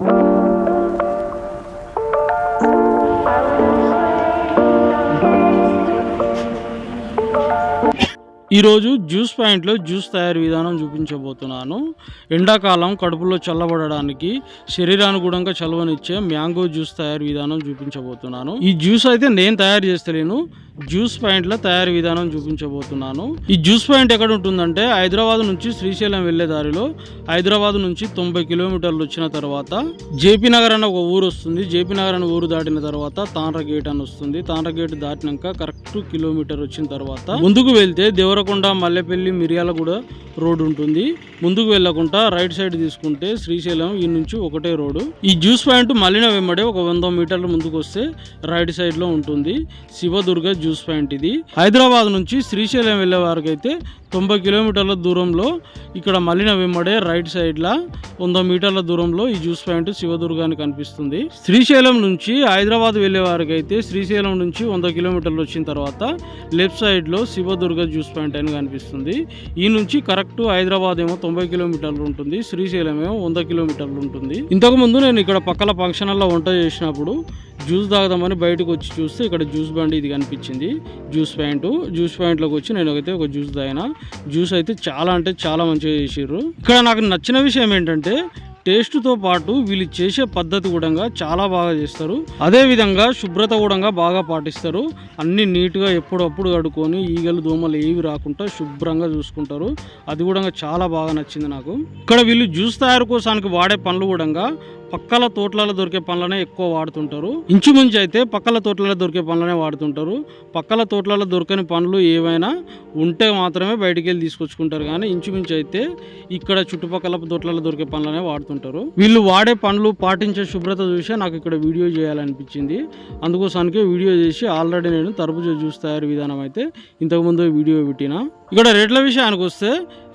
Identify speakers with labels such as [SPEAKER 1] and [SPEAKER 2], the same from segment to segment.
[SPEAKER 1] you ఈరోజు juice పాయింట్లో juice తయారీ విధానం చూపించబోతున్నాను. ఎండాకాలం కడుపులో చల్లబడడానికి శరీరానుగుణంగా చలవనిచ్చే మ్యాంగో జ్యూస్ తయారీ విధానం చూపించబోతున్నాను. ఈ జ్యూస్ అయితే నేను తయారు చేస్తలేను జ్యూస్ పాయింట్ల తయారీ విధానం చూపించబోతున్నాను. ఈ జ్యూస్ పాయింట్ ఎక్కడ ఉంటుందంటే హైదరాబాద్ నుంచి శ్రీశైలం వెళ్ళే దారిలో హైదరాబాద్ నుంచి తొంభై కిలోమీటర్లు వచ్చిన తర్వాత జేపీ నగర్ అన్న ఒక ఊరు వస్తుంది. జేపీ నగర్ అనే ఊరు దాటిన తర్వాత తాండ్ర గేట్ అని వస్తుంది. తాండ్ర గేట్ దాటినాక కరెక్ట్ కిలోమీటర్ వచ్చిన తర్వాత ముందుకు వెళ్తే దేవరకొండ మల్లెపల్లి మిర్యాలగూడ రోడ్ ఉంటుంది. ముందుకు వెళ్ళకుండా రైట్ సైడ్ తీసుకుంటే శ్రీశైలం ఈ నుంచి ఒకటే రోడ్డు. ఈ జ్యూస్ పాయింట్ మలిన వెంబడే ఒక వంద మీటర్ల ముందుకు వస్తే రైట్ సైడ్లో ఉంటుంది. శివదుర్గ జ్యూస్ పాయింట్ ఇది. హైదరాబాద్ నుంచి శ్రీశైలం వెళ్ళే వారికి అయితే తొంభై కిలోమీటర్ల దూరంలో ఇక్కడ మలిన వెంబడే రైట్ సైడ్లో వంద మీటర్ల దూరంలో ఈ జ్యూస్ పాయింట్ శివదుర్గానికి కనిపిస్తుంది. శ్రీశైలం నుంచి హైదరాబాద్ వెళ్ళే వారికి అయితే శ్రీశైలం నుంచి వంద కిలోమీటర్లు వచ్చిన తర్వాత లెఫ్ట్ సైడ్లో శివదుర్గ జ్యూస్ పాయింట్ అని కనిపిస్తుంది. ఈ నుంచి కరెక్ట్ హైదరాబాద్ ఏమో తొంభై కిలోమీటర్లు ఉంటుంది శ్రీశైలం ఏమో వంద కిలోమీటర్లు ఉంటుంది. ఇంతకు ముందు నేను ఇక్కడ పక్కల ఫంక్షన్ హాల్లో వంట చేసినప్పుడు జ్యూస్ తాగుదామని బయటకు వచ్చి చూస్తే ఇక్కడ జ్యూస్ బండి ఇది కనిపించింది. జ్యూస్ పాయింట్ జ్యూస్ పాయింట్లోకి వచ్చి నేను అయితే ఒక జ్యూస్ తాగిన. జ్యూస్ అయితే చాలా అంటే చాలా మంచిగా చేసిర్రు. ఇక్కడ నాకు నచ్చిన విషయం ఏంటంటే టేస్ట్తో పాటు వీళ్ళు చేసే పద్ధతి కూడా చాలా బాగా చేస్తారు. అదే విధంగా శుభ్రత కూడా బాగా పాటిస్తారు. అన్నీ నీట్గా ఎప్పుడప్పుడు కడుక్కొని ఈగలు దోమలు ఏవి రాకుండా శుభ్రంగా చూసుకుంటారు. అది కూడా చాలా బాగా నచ్చింది నాకు. ఇక్కడ వీళ్ళు జ్యూస్ తయారు కోసానికి వాడే పనులు కూడా పక్కల తోటలలో దొరికే పండ్లనే ఎక్కువ వాడుతుంటారు. ఇంచుమించు అయితే పక్కల తోటలలో దొరికే పండ్లనే వాడుతుంటారు. పక్కల తోటలలో దొరకని పండ్లు ఏవైనా ఉంటే మాత్రమే బయటికి వెళ్ళి తీసుకొచ్చుకుంటారు. కానీ ఇంచుమించు అయితే ఇక్కడ చుట్టుపక్కల తోటలలో దొరికే పండ్లనే వాడుతుంటారు. వీళ్ళు వాడే పండ్లు పాటించే శుభ్రత చూసే నాకు ఇక్కడ వీడియో చేయాలనిపించింది. అందుకోసానికి వీడియో చేసి ఆల్రెడీ నేను తరబుజ జ్యూస్ తయారీ విధానం అయితే ఇంతకుముందు వీడియో పెట్టిన. ఇక్కడ రేట్ల విషయానికి వస్తే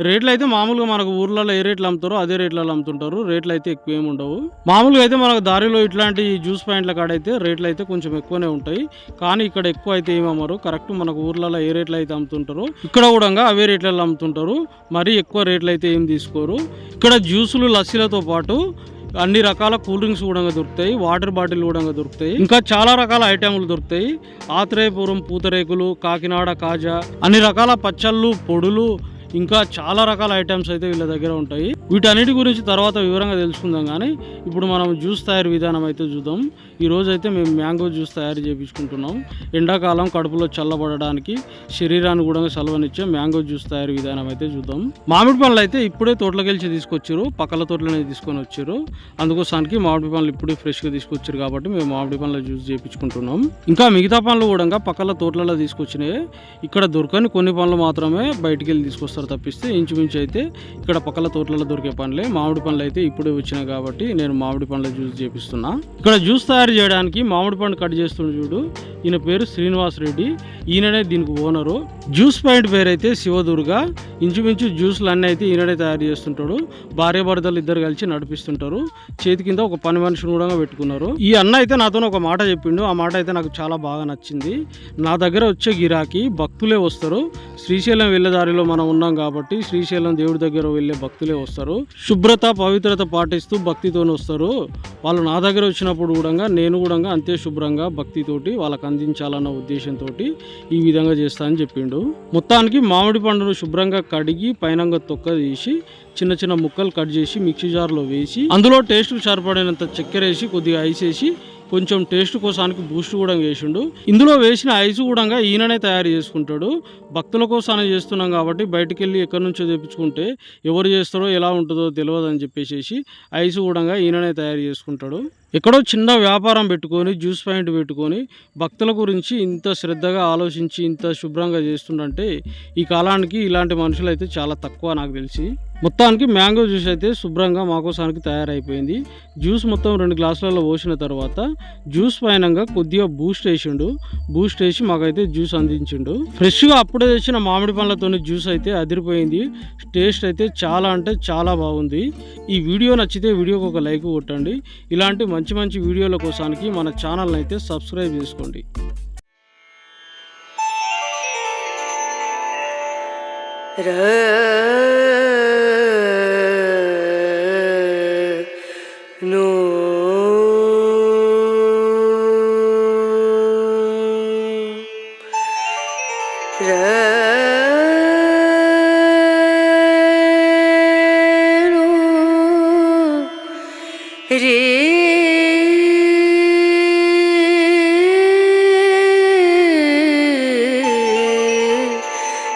[SPEAKER 1] రేట్లు అయితే మామూలుగా మనకు ఊర్లలో ఏ రేట్లు అమ్ముతారో అదే రేట్లలో అమ్ముతుంటారు. రేట్లు అయితే ఎక్కువ ఏమి ఉండవు. మామూలుగా అయితే మనకు దారిలో ఇట్లాంటి జ్యూస్ పాయింట్ల కాడ అయితే రేట్లు అయితే కొంచెం ఎక్కువనే ఉంటాయి. కానీ ఇక్కడ ఎక్కువ అయితే ఏమి అమ్మరు. కరెక్ట్ మనకు ఊర్లలో ఏ రేట్లు అయితే అమ్ముతుంటారో? ఇక్కడ కూడా అవే రేట్లలో అమ్ముతుంటారు. మరీ ఎక్కువ రేట్లు అయితే ఏం తీసుకోరు. ఇక్కడ జ్యూసులు లస్సీలతో పాటు అన్ని రకాల కూల్ డ్రింక్స్ కూడా దొరుకుతాయి. వాటర్ బాటిల్ కూడా దొరుకుతాయి. ఇంకా చాలా రకాల ఐటెంలు దొరుకుతాయి. ఆత్రేయపురం పూతరేకులు కాకినాడ కాజా అన్ని రకాల పచ్చళ్ళు పొడులు ఇంకా చాలా రకాల ఐటమ్స్ అయితే వీళ్ళ దగ్గర ఉంటాయి. వీటన్నిటి గురించి తర్వాత వివరంగా తెలుసుకుందాం కానీ ఇప్పుడు మనం జ్యూస్ తయారు విధానం అయితే చూద్దాం. ఈరోజు అయితే మేము మ్యాంగో జ్యూస్ తయారు చేయించుకుంటున్నాం ఎండాకాలం కడుపులో చల్లబడడానికి శరీరాన్ని కూడా సెలవునిచ్చే మ్యాంగో జ్యూస్ తయారు విధానం అయితే చూద్దాం. మామిడి పండ్లు అయితే ఇప్పుడే తోటలకెళ్ళి తీసుకొచ్చారు పక్కల తోటలోనే తీసుకొని వచ్చారు అందుకోసానికి మామిడి పండ్లు ఇప్పుడే ఫ్రెష్గా తీసుకొచ్చారు కాబట్టి మేము మామిడి పండ్ల జ్యూస్ చేయించుకుంటున్నాం ఇంకా మిగతా పండ్లు కూడా పక్కల తోటలలో తీసుకొచ్చినాయి. ఇక్కడ దొరకని కొన్ని పండ్లు మాత్రమే బయటికి వెళ్ళి తీసుకొస్తారు. తప్పిస్తే ఇంచుమించు అయితే ఇక్కడ పక్కల తోటలలో దొరికే పండ్లే. మామిడి పండ్లు అయితే ఇప్పుడే వచ్చినాయి కాబట్టి నేను మామిడి పండ్ల జ్యూస్ చేపిస్తున్నా. ఇక్కడ జ్యూస్ తయారు చేయడానికి మామిడి పండు కట్ చేస్తున్న చూడు. ఈయన పేరు శ్రీనివాస్ రెడ్డి. ఈయననే దీనికి ఓనరు. జ్యూస్ పాయింట్ పేరైతే శివదుర్గ. ఇంచుమించు జ్యూస్లు అన్నీ అయితే ఈయననే తయారు చేస్తుంటాడు. భార్య భర్తలు ఇద్దరు కలిసి నడిపిస్తుంటారు. చేతి కింద ఒక పని మనిషిని కూడా పెట్టుకున్నారు. ఈ అన్న అయితే నాతో ఒక మాట చెప్పిండు. ఆ మాట అయితే నాకు చాలా బాగా నచ్చింది. నా దగ్గర వచ్చే గిరాకీ భక్తులే వస్తారు. శ్రీశైలం వెళ్ళే దారిలో మనం ఉన్నాం కాబట్టి శ్రీశైలం దేవుడి దగ్గర వెళ్ళే భక్తులే వస్తారు. శుభ్రత పవిత్రత పాటిస్తూ భక్తితోనే వస్తారు. వాళ్ళు నా దగ్గర వచ్చినప్పుడు కూడా నేను కూడా అంతే శుభ్రంగా భక్తితోటి వాళ్ళకి అందించాలన్న ఉద్దేశంతో ఈ విధంగా చేస్తా అని చెప్పిండు. మొత్తానికి మామిడి పండును శుభ్రంగా కడిగి పైనంగా తొక్క తీసి చిన్న చిన్న ముక్కలు కట్ చేసి మిక్సీ జార్లో వేసి అందులో టేస్ట్ సరిపడినంత చక్కెర వేసి కొద్దిగా ఐస్ వేసి కొంచెం టేస్ట్ కోసానికి బూస్ట్ కూడా వేసిండు. ఇందులో వేసిన ఐస్ కూడా ఈయననే తయారు చేసుకుంటాడు. భక్తుల కోసానే చేస్తున్నాం కాబట్టి బయటికి వెళ్ళి ఎక్కడి నుంచో తెప్పించుకుంటే ఎవరు చేస్తారో ఎలా ఉంటుందో తెలియదు అని చెప్పేసి ఐస్ కూడా ఈయననే తయారు చేసుకుంటాడు. ఎక్కడో చిన్న వ్యాపారం పెట్టుకొని జ్యూస్ పాయింట్ పెట్టుకొని భక్తుల గురించి ఇంత శ్రద్ధగా ఆలోచించి ఇంత శుభ్రంగా చేస్తుండంటే ఈ కాలానికి ఇలాంటి మనుషులు అయితే చాలా తక్కువ నాకు తెలిసి. మొత్తానికి మ్యాంగో జ్యూస్ అయితే శుభ్రంగా మాకోసానికి తయారైపోయింది. జ్యూస్ మొత్తం రెండు గ్లాసులలో పోసిన తర్వాత జ్యూస్ పైనంగా కొద్దిగా బూస్ట్ వేసిండు. బూస్ట్ వేసి మాకైతే జ్యూస్ అందించిండు. ఫ్రెష్గా అప్పుడే తెచ్చిన మామిడి పండ్లతో జ్యూస్ అయితే అదిరిపోయింది. టేస్ట్ అయితే చాలా అంటే చాలా బాగుంది. ఈ వీడియో నచ్చితే వీడియోకి ఒక లైక్ కొట్టండి. ఇలాంటి మంచి మంచి వీడియోల కోసానికి మన ఛానల్ అయితే సబ్స్క్రైబ్ చేసుకోండి
[SPEAKER 2] रे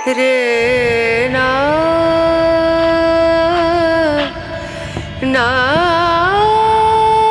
[SPEAKER 2] रे